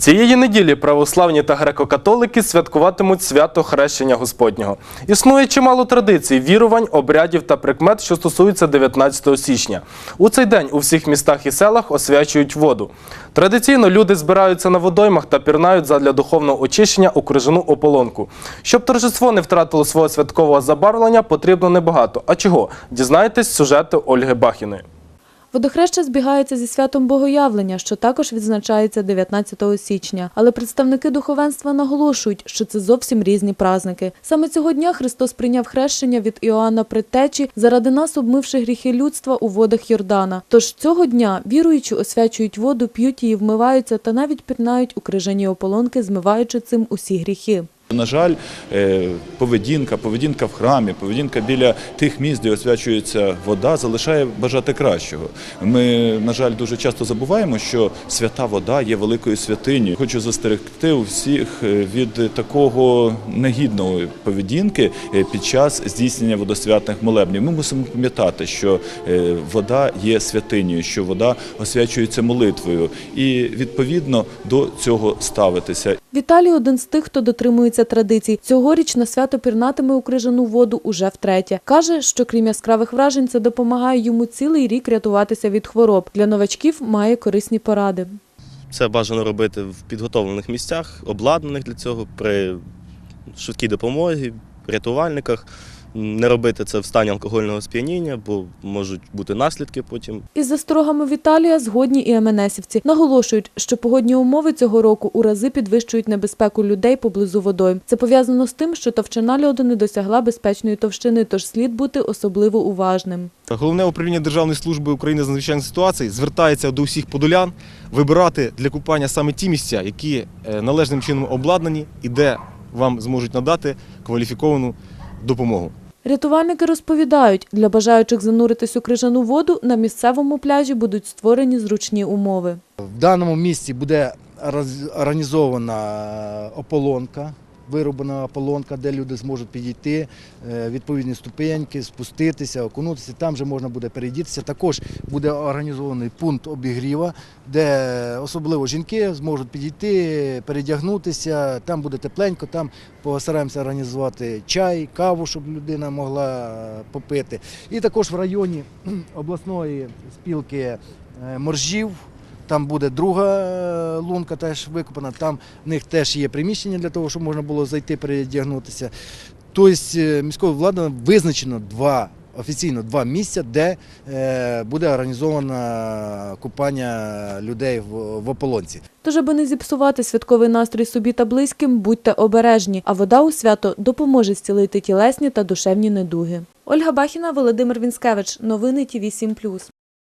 Цієї неділі православні та греко-католики святкуватимуть свято Хрещення Господнього. Існує чимало традицій, вірувань, обрядів та прикмет, що стосуються 19 січня. У цей день у всіх містах і селах освячують воду. Традиційно люди збираються на водоймах та пірнають задля духовного очищення у крижану ополонку. Щоб торжество не втратило свого святкового забарвлення, потрібно небагато. А чого? Дізнаєтесь з сюжету Ольги Бахіної. Водохреща збігається зі святом Богоявлення, що також відзначається 19 січня. Але представники духовенства наголошують, що це зовсім різні празники. Саме цього дня Христос прийняв хрещення від Іоанна Предтечі, заради нас обмивши гріхи людства у водах Йордана. Тож цього дня віруючі освячують воду, п'ють її, вмиваються та навіть пірнають у крижані ополонки, змиваючи цим усі гріхи. На жаль, е, поведінка, поведінка в храмі, поведінка біля тих місць, де освячується вода, залишає бажати кращого. Ми, на жаль, дуже часто забуваємо, що свята вода є великою святинею. Хочу застерегти усіх е, від такого негідної поведінки е, під час здійснення водосвятних молебнів. Ми мусимо пам'ятати, що вода є святинею, що вода освячується молитвою, і відповідно до цього ставитися. Віталій один з тих, хто дотримується традицій. Цьогоріч на свято пірнатиме у крижану воду уже втретє. Каже, що крім яскравих вражень, це допомагає йому цілий рік рятуватися від хвороб. Для новачків має корисні поради. Це бажано робити в підготовлених місцях, обладнаних для цього, при швидкій допомозі, рятувальниках. Не робити це в стані алкогольного сп'яніння, бо можуть бути наслідки потім. Із засторогами Віталія згодні і МНСівці. Наголошують, що погодні умови цього року у рази підвищують небезпеку людей поблизу водойм. Це пов'язано з тим, що товщина льоду не досягла безпечної товщини, тож слід бути особливо уважним. Головне управління Державної служби України з надзвичайних ситуацій звертається до усіх подолян вибирати для купання саме ті місця, які е, належним чином обладнані і де вам зможуть надати кваліфіковану допомогу. Рятувальники розповідають, для бажаючих зануритись у крижану воду на місцевому пляжі будуть створені зручні умови. В даному місці буде організована ополонка, вироблена ополонка, де люди зможуть підійти, е, відповідні ступеньки, спуститися, окунутися. Там же можна буде перейдітися. Також буде організований пункт обігріва, де особливо жінки зможуть підійти, передягнутися. Там буде тепленько, там постараємося організувати чай, каву, щоб людина могла е, попити. І також в районі обласної спілки е, моржів. Там буде друга е, лунка теж викопана, там в них теж є приміщення для того, щоб можна було зайти передягнутися. Тобто е, міською владою визначено два. Офіційно два місця, де е, буде організовано купання людей в, ополонці. Тож, аби не зіпсувати святковий настрій собі та близьким, будьте обережні, а вода у свято допоможе зцілити тілесні та душевні недуги. Ольга Бахіна, Володимир Вінськевич. Новини ТІВІ 7+.